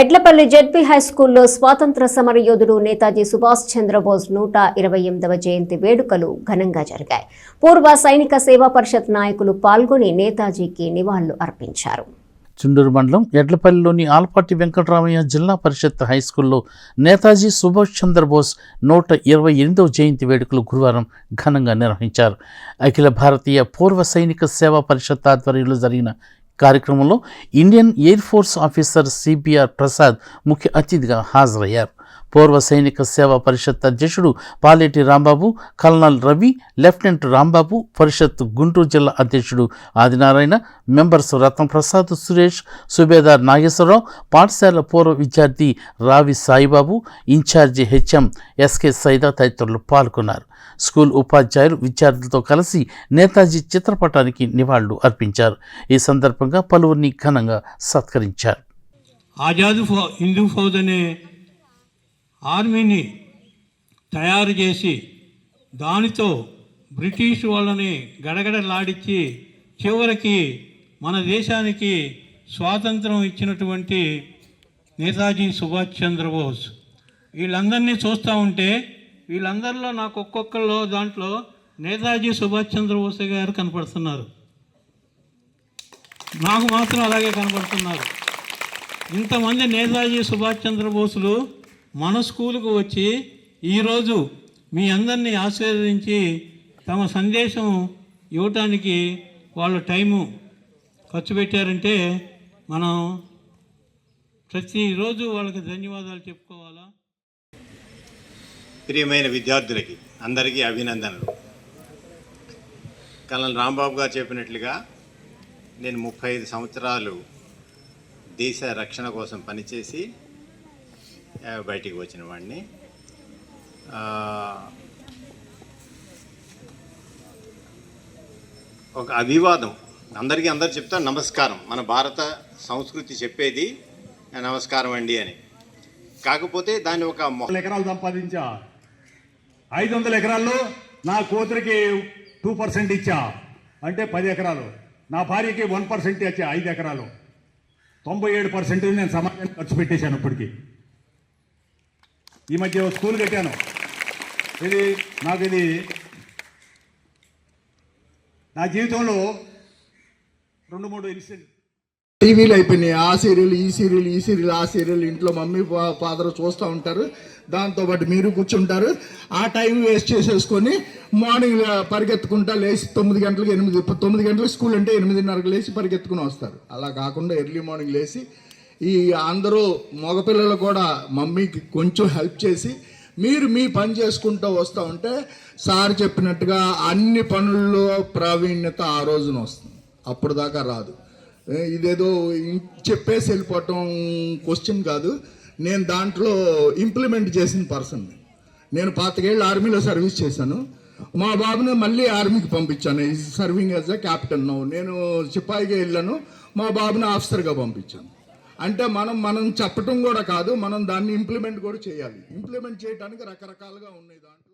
Edlapalli ZP high స్కూల్లో స్వాతంత్ర సమర యోధుడు నేతాజీ సుభాష్ చంద్రబోస్ నూట ఇరవై ఎనిమిదవ జయంతి వేడుకలు ఘనంగా జరిగాయి. పూర్వ సైనిక సేవా పరిషత్ నాయకులు పాల్గొని నేతాజీకి నివాళులు అర్పించారు. చుండూరు మండలం ఎడ్లపల్లిలోని ఆల్పాటి వెంకటరామయ్య జిల్లా పరిషత్ హైస్కూల్లో నేతాజీ సుభాష్ చంద్రబోస్ నూట ఇరవై ఎనిమిదవ జయంతి వేడుకలు గురువారం ఘనంగా నిర్వహించారు. అఖిల భారతీయ పూర్వ సైనిక సేవా పరిషత్ ఆధ్వర్యంలో జరిగిన కార్యక్రమంలో Indian Air Force officer CPR Prasad ముఖ్య అతిథిగా హాజరయ్యారు. పూర్వ సైనిక సేవా పరిషత్ అధ్యక్షుడు పాలేటి రాంబాబు కల్నల్ రవి లెఫ్టినెంట్ రాంబాబు పరిషత్ గుంటూరు జిల్లా అధ్యక్షుడు ఆదినారాయణ మెంబర్స్ రత్నప్రసాద్ సురేష్ సుబేదార్ నాగేశ్వరరావు పాఠశాల పూర్వ విద్యార్థి Ravi Saibabu in charge HM SK Saida తదితరులు పాల్గొన్నారు. స్కూల్ ఉపాధ్యాయులు విద్యార్థులతో కలిసి నేతాజీ చిత్రపటానికి నివాళులు అర్పించారు. ఈ సందర్భంగా పలువురిని ఘనంగా సత్కరించారు. ఆజాద్ ఫౌ హిందూ ఫౌజ్ అనే ఆర్మీని తయారు చేసి దానితో బ్రిటిష్ వాళ్ళని గడగడలాడించి చివరికి మన దేశానికి స్వాతంత్రం ఇచ్చినటువంటి నేతాజీ సుభాష్ చంద్రబోస్. వీళ్ళందరినీ చూస్తూ ఉంటే వీళ్ళందరిలో నాకు ఒక్కొక్కరిలో దాంట్లో నేతాజీ సుభాష్ చంద్రబోస్ గారు కనపడుతున్నారు. నాకు మాత్రం అలాగే కనపడుతున్నారు. ఇంతమంది నేతాజీ సుభాష్ చంద్రబోసులు మన స్కూలుకు వచ్చి ఈరోజు మీ అందరినీ ఆశీర్వదించి తమ సందేశం ఇవ్వటానికి వాళ్ళు టైము ఖర్చు పెట్టారంటే మనం ప్రతిరోజు వాళ్ళకి ధన్యవాదాలు చెప్పుకోవాలా? ప్రియమైన విద్యార్థులకి అందరికీ అభినందనలు. కల్నల్ రాంబాబు గారు చెప్పినట్లుగా నేను ముప్పై ఐదు సంవత్సరాలు దేశ రక్షణ కోసం పనిచేసి బయటికి వచ్చిన వాడిని. ఒక అభివాదం. అందరికీ అందరు చెప్తారు నమస్కారం. మన భారత సంస్కృతి చెప్పేది నమస్కారం అండి అని. కాకపోతే దాన్ని ఒక ఎకరాలు సంపాదించా. ఐదు వందల ఎకరాల్లో నా కూతురికి టూ పర్సెంట్ ఇచ్చా. అంటే పది ఎకరాలు. నా భార్యకి వన్ పర్సెంట్ ఇచ్చా ఐదు ఎకరాలు. తొంభై ఏడు పర్సెంట్ నేను సమాజానికి ఖర్చు పెట్టేశాను ఇప్పటికీ. ఈ మధ్య స్కూల్ కట్టాను. ఇది నాకు ఇది నా జీవితంలో రెండు మూడు ఇన్సిడెంట్. టీవీలు అయిపోయినాయి. ఆ సీరియల్ ఈ సీరియల్ ఈ సీరియల్ ఆ సీరియల్ ఇంట్లో మమ్మీ ఫాదర్ చూస్తూ ఉంటారు. దాంతో పాటు మీరు కూర్చుంటారు. ఆ టైం వేస్ట్ చేసేసుకొని మార్నింగ్ పరిగెత్తుకుంటా లేచి తొమ్మిది గంటలకు ఎనిమిది తొమ్మిది గంటలకు స్కూల్ అంటే ఎనిమిదిన్నరకు లేచి పరిగెత్తుకుని వస్తారు. అలా కాకుండా ఎర్లీ మార్నింగ్ లేచి ఈ అందరూ మగపిల్లలు కూడా మమ్మీకి కొంచెం హెల్ప్ చేసి మీరు మీ పని చేసుకుంటూ వస్తూ ఉంటే సార్ చెప్పినట్టుగా అన్ని పనుల్లో ప్రావీణ్యత ఆ రోజున వస్తుంది. అప్పుడు దాకా రాదు. ఇదేదో చెప్పేసి వెళ్ళిపోవటం క్వశ్చన్ కాదు. నేను దాంట్లో ఇంప్లిమెంట్ చేసిన పర్సన్ నేను పాతికేళ్ళు ఆర్మీలో సర్వీస్ చేశాను. మా బాబుని మళ్ళీ ఆర్మీకి పంపించాను. ఈ సర్వింగ్ యాజ్ ఎ క్యాప్టెన్ నేను సిపాయిగా వెళ్ళాను. మా బాబుని ఆఫీసర్గా పంపించాను. అంటే మనం మనం చెప్పటం కూడా కాదు మనం దాన్ని ఇంప్లిమెంట్ కూడా చేయాలి. ఇంప్లిమెంట్ చేయడానికి రకరకాలుగా ఉన్నాయి దాంట్లో.